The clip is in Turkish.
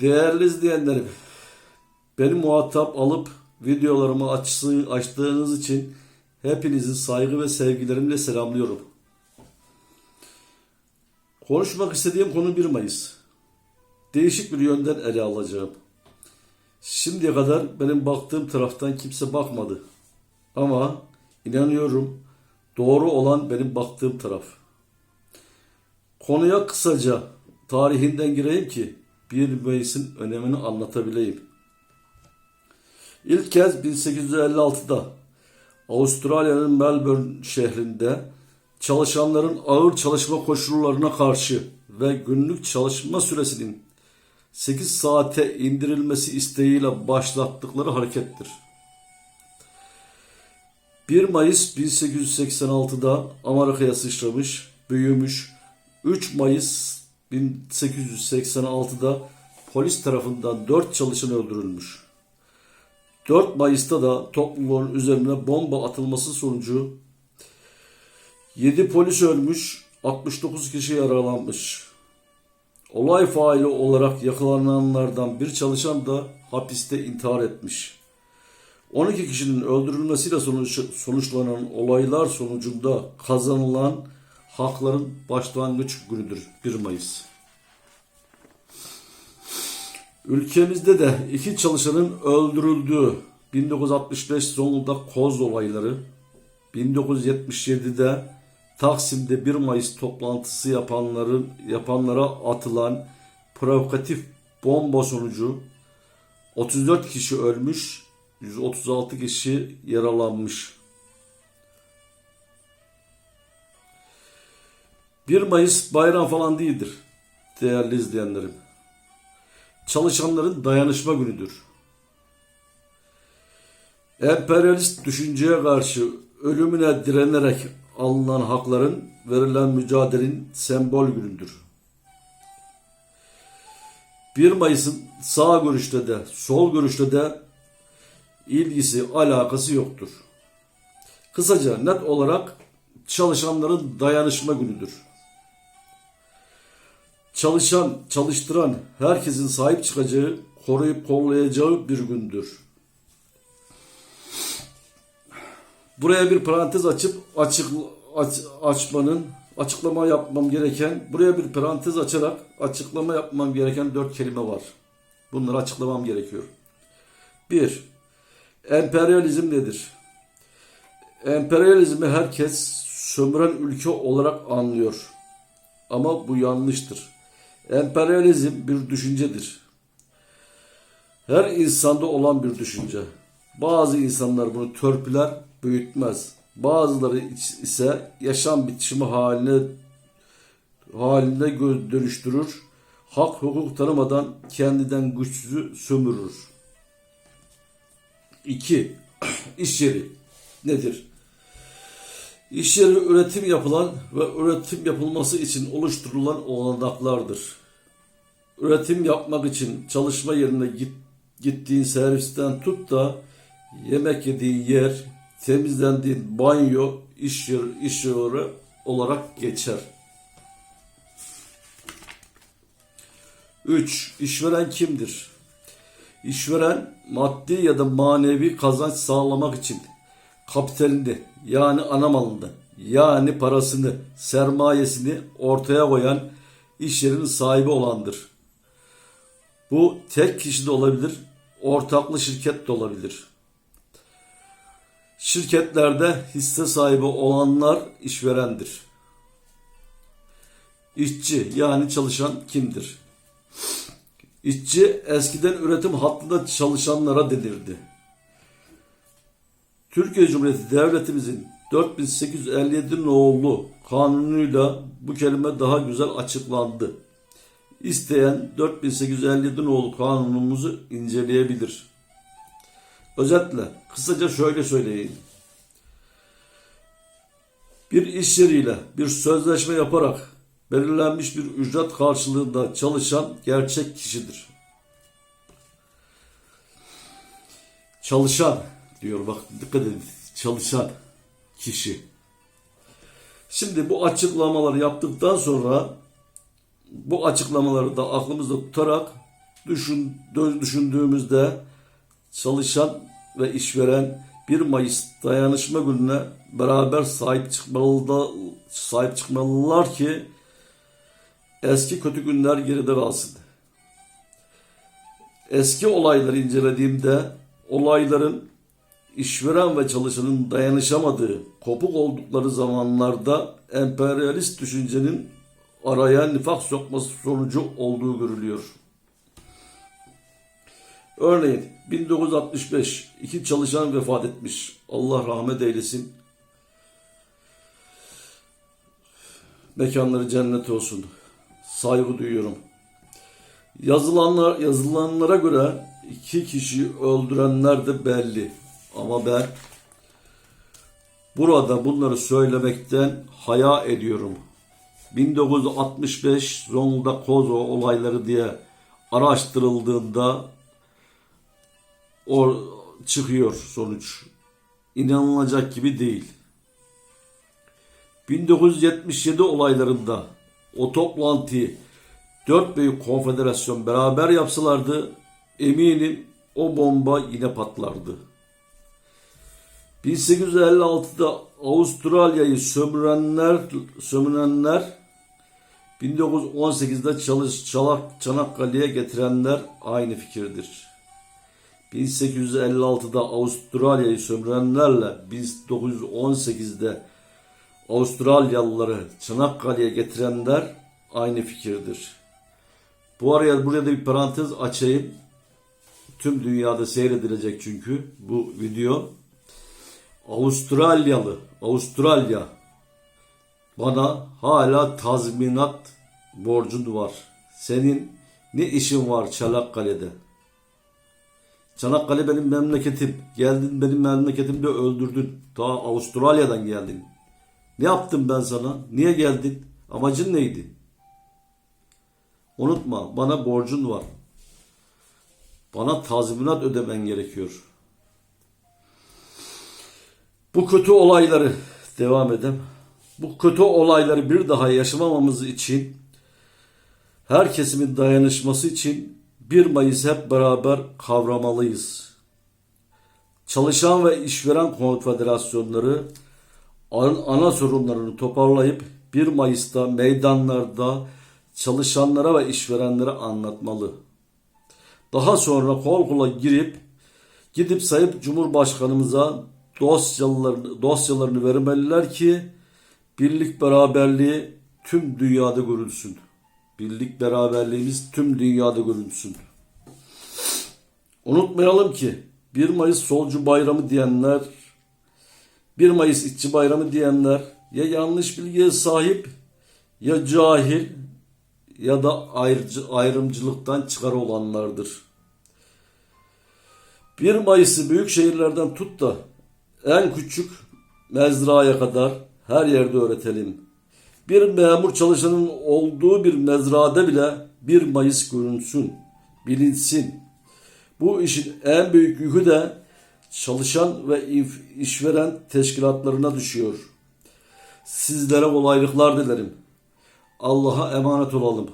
Değerli izleyenlerim, beni muhatap alıp videolarımı açsın, açtığınız için hepinizi saygı ve sevgilerimle selamlıyorum. Konuşmak istediğim konu 1 Mayıs. Değişik bir yönden ele alacağım. Şimdiye kadar benim baktığım taraftan kimse bakmadı. Ama inanıyorum doğru olan benim baktığım taraf. Konuya kısaca tarihinden gireyim ki 1 Mayıs'ın önemini anlatabileyim. İlk kez 1856'da Avustralya'nın Melbourne şehrinde çalışanların ağır çalışma koşullarına karşı ve günlük çalışma süresinin 8 saate indirilmesi isteğiyle başlattıkları harekettir. 1 Mayıs 1886'da Amerika'ya sıçramış, büyümüş. 3 Mayıs 1886'da polis tarafından 4 çalışan öldürülmüş. 4 Mayıs'ta da topluluğun üzerine bomba atılması sonucu 7 polis ölmüş, 69 kişi yaralanmış. Olay faili olarak yakalananlardan bir çalışan da hapiste intihar etmiş. 12 kişinin öldürülmesiyle sonuç, sonuçlanan olaylar sonucunda kazanılan hakların başlangıç günüdür 1 Mayıs. Ülkemizde de iki çalışanın öldürüldüğü 1965 Zonguldak Koz olayları, 1977'de Taksim'de 1 Mayıs toplantısı yapanların yapanlara atılan provokatif bomba sonucu 34 kişi ölmüş, 136 kişi yaralanmış. 1 Mayıs bayram falan değildir değerli izleyenlerim. Çalışanların dayanışma günüdür. Emperyalist düşünceye karşı ölümüne direnerek alınan hakların verilen mücadelenin sembol günüdür. 1 Mayıs'ın sağ görüşte de sol görüşte de ilgisi alakası yoktur. Kısaca net olarak çalışanların dayanışma günüdür. Çalışan, çalıştıran herkesin sahip çıkacağı, koruyup kollayacağı bir gündür. Buraya bir parantez açıp açık aç, açmanın açıklama yapmam gereken buraya bir parantez açarak açıklama yapmam gereken dört kelime var. Bunları açıklamam gerekiyor. Bir, emperyalizm nedir? Emperyalizmi herkes sömüren ülke olarak anlıyor. Ama bu yanlıştır. Emperyalizm bir düşüncedir. Her insanda olan bir düşünce. Bazı insanlar bunu törpüler, büyütmez. Bazıları ise yaşam biçimi haline halinde gö- dönüştürür. Hak hukuk tanımadan kendinden güçsüzü sömürür. 2. İş yeri nedir? İş yeri üretim yapılan ve üretim yapılması için oluşturulan olanaklardır. Üretim yapmak için çalışma yerine git, gittiğin servisten tut da yemek yediğin yer, temizlendiğin banyo, iş yeri, iş yeri olarak geçer. 3. İşveren kimdir? İşveren maddi ya da manevi kazanç sağlamak için kapitalini yani ana malını yani parasını, sermayesini ortaya koyan iş yerinin sahibi olandır. Bu tek kişi de olabilir, ortaklı şirket de olabilir. Şirketlerde hisse sahibi olanlar işverendir. İşçi yani çalışan kimdir? İşçi eskiden üretim hattında çalışanlara denirdi. Türkiye Cumhuriyeti Devletimizin 4857 nolu kanunuyla bu kelime daha güzel açıklandı. İsteyen 4857 nolu kanunumuzu inceleyebilir. Özetle kısaca şöyle söyleyeyim. Bir iş yeriyle bir sözleşme yaparak belirlenmiş bir ücret karşılığında çalışan gerçek kişidir. Çalışan diyor bak dikkat edin çalışan kişi. Şimdi bu açıklamaları yaptıktan sonra bu açıklamaları da aklımızda tutarak düşün, düşündüğümüzde çalışan ve işveren 1 Mayıs dayanışma gününe beraber sahip çıkmalı sahip çıkmalılar ki eski kötü günler geride kalsın. Eski olayları incelediğimde olayların işveren ve çalışanın dayanışamadığı, kopuk oldukları zamanlarda emperyalist düşüncenin araya nifak sokması sonucu olduğu görülüyor. Örneğin 1965 iki çalışan vefat etmiş. Allah rahmet eylesin. Mekanları cennet olsun. Saygı duyuyorum. Yazılanlar, yazılanlara göre iki kişi öldürenler de belli. Ama ben burada bunları söylemekten haya ediyorum. 1965 Zonguldak Kozo olayları diye araştırıldığında o çıkıyor sonuç. İnanılacak gibi değil. 1977 olaylarında o toplantıyı dört büyük konfederasyon beraber yapsalardı eminim o bomba yine patlardı. 1856'da Avustralya'yı sömürenler sömürenler 1918'de çalış, Çalak, Çanakkale'ye getirenler aynı fikirdir. 1856'da Avustralya'yı sömürenlerle 1918'de Avustralyalıları Çanakkale'ye getirenler aynı fikirdir. Bu araya buraya da bir parantez açayım. Tüm dünyada seyredilecek çünkü bu video. Avustralyalı, Avustralya bana hala tazminat borcun var. Senin ne işin var Çanakkale'de? Çanakkale benim memleketim. Geldin benim memleketimde öldürdün. Ta Avustralya'dan geldin. Ne yaptım ben sana? Niye geldin? Amacın neydi? Unutma bana borcun var. Bana tazminat ödemen gerekiyor. Bu kötü olayları devam edem. Bu kötü olayları bir daha yaşamamamız için her kesimin dayanışması için 1 Mayıs hep beraber kavramalıyız. Çalışan ve işveren konfederasyonları an- ana sorunlarını toparlayıp 1 Mayıs'ta meydanlarda çalışanlara ve işverenlere anlatmalı. Daha sonra kol kola girip gidip sayıp Cumhurbaşkanımıza dosyalarını, dosyalarını vermeliler ki birlik beraberliği tüm dünyada görülsün. Birlik beraberliğimiz tüm dünyada görülsün. Unutmayalım ki 1 Mayıs solcu bayramı diyenler, 1 Mayıs işçi bayramı diyenler ya yanlış bilgiye sahip ya cahil ya da ayrıcı, ayrımcılıktan çıkar olanlardır. 1 Mayıs'ı büyük şehirlerden tut da en küçük mezraya kadar her yerde öğretelim. Bir memur çalışanın olduğu bir mezrada bile 1 Mayıs görünsün, bilinsin. Bu işin en büyük yükü de çalışan ve işveren teşkilatlarına düşüyor. Sizlere kolaylıklar dilerim. Allah'a emanet olalım.